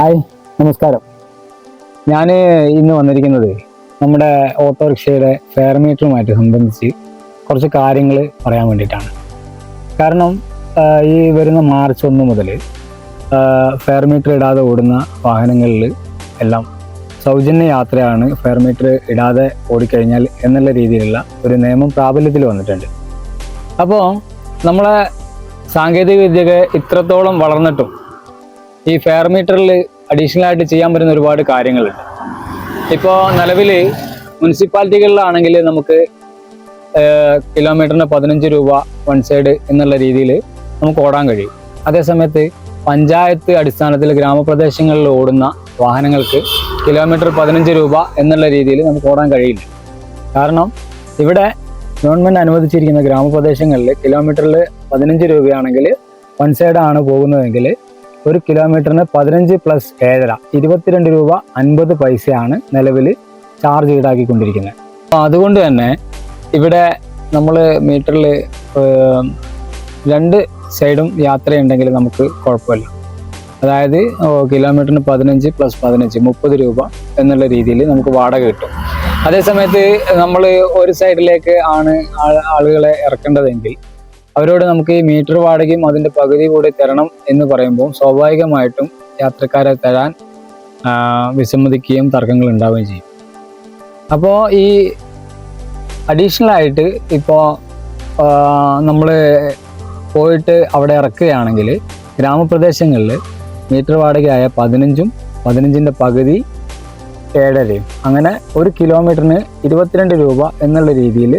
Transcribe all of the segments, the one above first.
Hi നമസ്കാരം. ഞാൻ ഇന്ന് വന്നിരിക്കുന്നത് നമ്മുടെ ഓട്ടോറിക്ഷയുടെ ഫെയർ മീറ്ററുമായിട്ട് സംബന്ധിച്ച് കുറച്ച് കാര്യങ്ങൾ പറയാൻ വേണ്ടിയിട്ടാണ്. കാരണം ഈ വരുന്ന മാർച്ച് ഒന്ന് മുതൽ ഫെയർ മീറ്റർ ഇടാതെ ഓടുന്ന വാഹനങ്ങളിൽ എല്ലാം സൗജന്യ യാത്രയാണ് ഫെയർ മീറ്റർ ഇടാതെ ഓടിക്കഴിഞ്ഞാൽ എന്നുള്ള രീതിയിലുള്ള ഒരു നിയമം പ്രാബല്യത്തിൽ വന്നിട്ടുണ്ട്. അപ്പോൾ നമ്മളെ സാങ്കേതിക വിദ്യകൾ ഇത്രത്തോളം വളർന്നിട്ടും ഈ ഫെയർ മീറ്ററിൽ അഡീഷണൽ ആയിട്ട് ചെയ്യാൻ പറ്റുന്ന ഒരുപാട് കാര്യങ്ങളുണ്ട്. ഇപ്പോൾ നിലവിൽ മുനിസിപ്പാലിറ്റികളിലാണെങ്കിൽ നമുക്ക് കിലോമീറ്ററിന് പതിനഞ്ച് രൂപ വൺ സൈഡ് എന്നുള്ള രീതിയിൽ നമുക്ക് ഓടാൻ കഴിയും. അതേസമയത്ത് പഞ്ചായത്ത് അടിസ്ഥാനത്തിൽ ഗ്രാമപ്രദേശങ്ങളിൽ ഓടുന്ന വാഹനങ്ങൾക്ക് കിലോമീറ്റർ പതിനഞ്ച് രൂപ എന്നുള്ള രീതിയിൽ നമുക്ക് ഓടാൻ കഴിയില്ല. കാരണം ഇവിടെ ഗവൺമെന്റ് അനുവദിച്ചിരിക്കുന്ന ഗ്രാമപ്രദേശങ്ങളിൽ കിലോമീറ്ററിൽ പതിനഞ്ച് രൂപയാണെങ്കിൽ വൺ സൈഡാണ് പോകുന്നതെങ്കിൽ ഒരു കിലോമീറ്ററിന് പതിനഞ്ച് പ്ലസ് ഏഴര ഇരുപത്തിരണ്ട് രൂപ അൻപത് പൈസയാണ് നിലവിൽ ചാർജ് ഈടാക്കിക്കൊണ്ടിരിക്കുന്നത്. അപ്പോൾ അതുകൊണ്ട് തന്നെ ഇവിടെ നമ്മൾ മീറ്ററിൽ രണ്ട് സൈഡും യാത്രയുണ്ടെങ്കിൽ നമുക്ക് കുഴപ്പമില്ല. അതായത് കിലോമീറ്ററിന് പതിനഞ്ച് പ്ലസ് പതിനഞ്ച് മുപ്പത് രൂപ എന്നുള്ള രീതിയിൽ നമുക്ക് വാടക കിട്ടും. അതേസമയത്ത് നമ്മൾ ഒരു സൈഡിലേക്ക് ആണ് ആളുകളെ ഇറക്കേണ്ടതെങ്കിൽ അവരോട് നമുക്ക് ഈ മീറ്റർ വാടകയും അതിന്റെ പകുതി കൂടി തരണം എന്ന് പറയുമ്പോൾ സ്വാഭാവികമായിട്ടും യാത്രക്കാരെ തരാൻ വിസമ്മതിക്കുകയും തർക്കങ്ങൾ ഉണ്ടാവുകയും ചെയ്യും. അപ്പോൾ ഈ അഡീഷണൽ ആയിട്ട് ഇപ്പോൾ നമ്മൾ പോയിട്ട് അവിടെ ഇറക്കുകയാണെങ്കിൽ ഗ്രാമപ്രദേശങ്ങളിൽ മീറ്റർ വാടകയായ പതിനഞ്ചും പതിനഞ്ചിന്റെ പകുതി ഏഴരയും. അങ്ങനെ ഒരു കിലോമീറ്ററിന് ഇരുപത്തിരണ്ട് രൂപ എന്നുള്ള രീതിയിൽ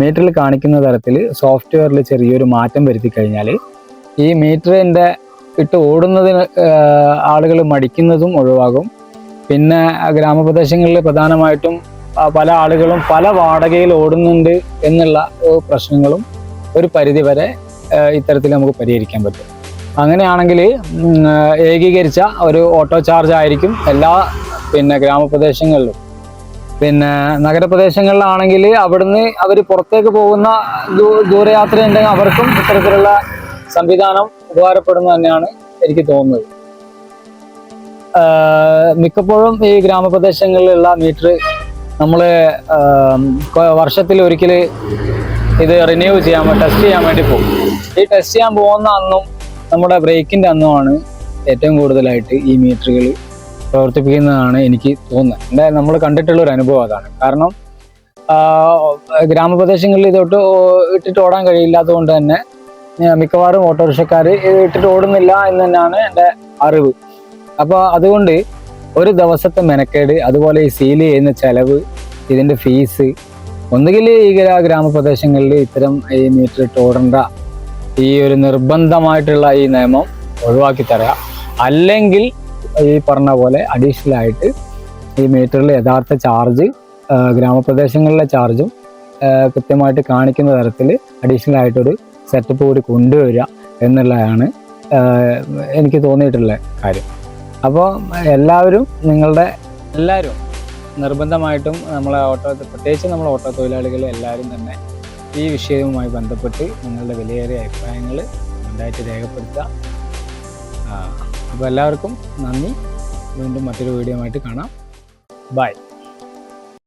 മീറ്ററിൽ കാണിക്കുന്ന തരത്തിൽ സോഫ്റ്റ്വെയറിൽ ചെറിയൊരു മാറ്റം വരുത്തി കഴിഞ്ഞാൽ ഈ മീറ്ററിന്റെ ഇട്ട് ഓടുന്നതിന് ആളുകൾ മടിക്കുന്നതും ഒഴിവാകും. പിന്നെ ഗ്രാമപ്രദേശങ്ങളിൽ പ്രധാനമായിട്ടും പല ആളുകളും പല വാടകയിൽ ഓടുന്നുണ്ട് എന്നുള്ള പ്രശ്നങ്ങളും ഒരു പരിധിവരെ വരെ ഇത്തരത്തിൽ നമുക്ക് പരിഹരിക്കാൻ പറ്റും. അങ്ങനെയാണെങ്കിൽ ഏകീകരിച്ച ഒരു ഓട്ടോ ചാർജ് ആയിരിക്കും എല്ലാ പിന്നെ ഗ്രാമപ്രദേശങ്ങളിലും. പിന്നെ നഗരപ്രദേശങ്ങളിലാണെങ്കിൽ അവിടുന്ന് അവർ പുറത്തേക്ക് പോകുന്ന ദൂരയാത്ര ഉണ്ടെങ്കിൽ അവർക്കും ഇത്തരത്തിലുള്ള സംവിധാനം ഉപകാരപ്പെടുന്നു തന്നെയാണ് എനിക്ക് തോന്നുന്നത്. മിക്കപ്പോഴും ഈ ഗ്രാമപ്രദേശങ്ങളിലുള്ള മീറ്റർ നമ്മൾ വർഷത്തിൽ ഒരിക്കൽ ഇത് റിന്യൂ ചെയ്യാൻ ടെസ്റ്റ് ചെയ്യാൻ വേണ്ടി പോകും. ഈ ടെസ്റ്റ് ചെയ്യാൻ പോകുന്ന അന്നും നമ്മുടെ ബ്രേക്കിന്റെ അന്നുമാണ് ഏറ്റവും കൂടുതലായിട്ട് ഈ മീറ്ററുകൾ പ്രവർത്തിപ്പിക്കുന്നതാണ് എനിക്ക് തോന്നുന്നത്. എന്തായാലും നമ്മൾ കണ്ടിട്ടുള്ള ഒരു അനുഭവം അതാണ്. കാരണം ഗ്രാമപ്രദേശങ്ങളിൽ ഇതൊട്ട് ഇട്ടിട്ട് ഓടാൻ കഴിയില്ലാത്തത് കൊണ്ട് തന്നെ മിക്കവാറും ഓട്ടോറിക്ഷക്കാർ ഇട്ടിട്ട് ഓടുന്നില്ല എന്ന് തന്നെയാണ് എന്റെ അറിവ്. അപ്പോൾ അതുകൊണ്ട് ഒരു ദിവസത്തെ മെനക്കേട് അതുപോലെ ഈ സീൽ ചെയ്യുന്ന ചിലവ് ഇതിന്റെ ഫീസ് ഒന്നുകിൽ ഈ ഗ്രാമപ്രദേശങ്ങളിൽ ഇത്തരം ഈ മീറ്റർ ഇട്ട് ഓടേണ്ട ഈ ഒരു നിർബന്ധമായിട്ടുള്ള ഈ നിയമം ഒഴിവാക്കി തരാം. അല്ലെങ്കിൽ ഈ പറഞ്ഞ പോലെ അഡീഷണൽ ആയിട്ട് ഈ മീറ്ററിൽ യഥാർത്ഥ ചാർജ് ഗ്രാമപ്രദേശങ്ങളിലെ ചാർജും കൃത്യമായിട്ട് കാണിക്കുന്ന തരത്തിൽ അഡീഷണൽ ആയിട്ടൊരു സെറ്റപ്പ് കൂടി കൊണ്ടുവരിക എന്നുള്ളതാണ് എനിക്ക് തോന്നിയിട്ടുള്ള കാര്യം. അപ്പോൾ എല്ലാവരും നിങ്ങളുടെ എല്ലാവരും നിർബന്ധമായിട്ടും നമ്മളെ ഓട്ടോ പ്രത്യേകിച്ച് നമ്മൾ ഓട്ടോ തൊഴിലാളികൾ എല്ലാവരും തന്നെ ഈ വിഷയവുമായി ബന്ധപ്പെട്ട് നിങ്ങളുടെ വിലയേറിയ അഭിപ്രായങ്ങൾ ഉണ്ടായിട്ട് രേഖപ്പെടുത്തുക. അപ്പോൾ എല്ലാവർക്കും നന്ദി. വീണ്ടും മറ്റൊരു വീഡിയോ ആയിട്ട് കാണാം. ബൈ.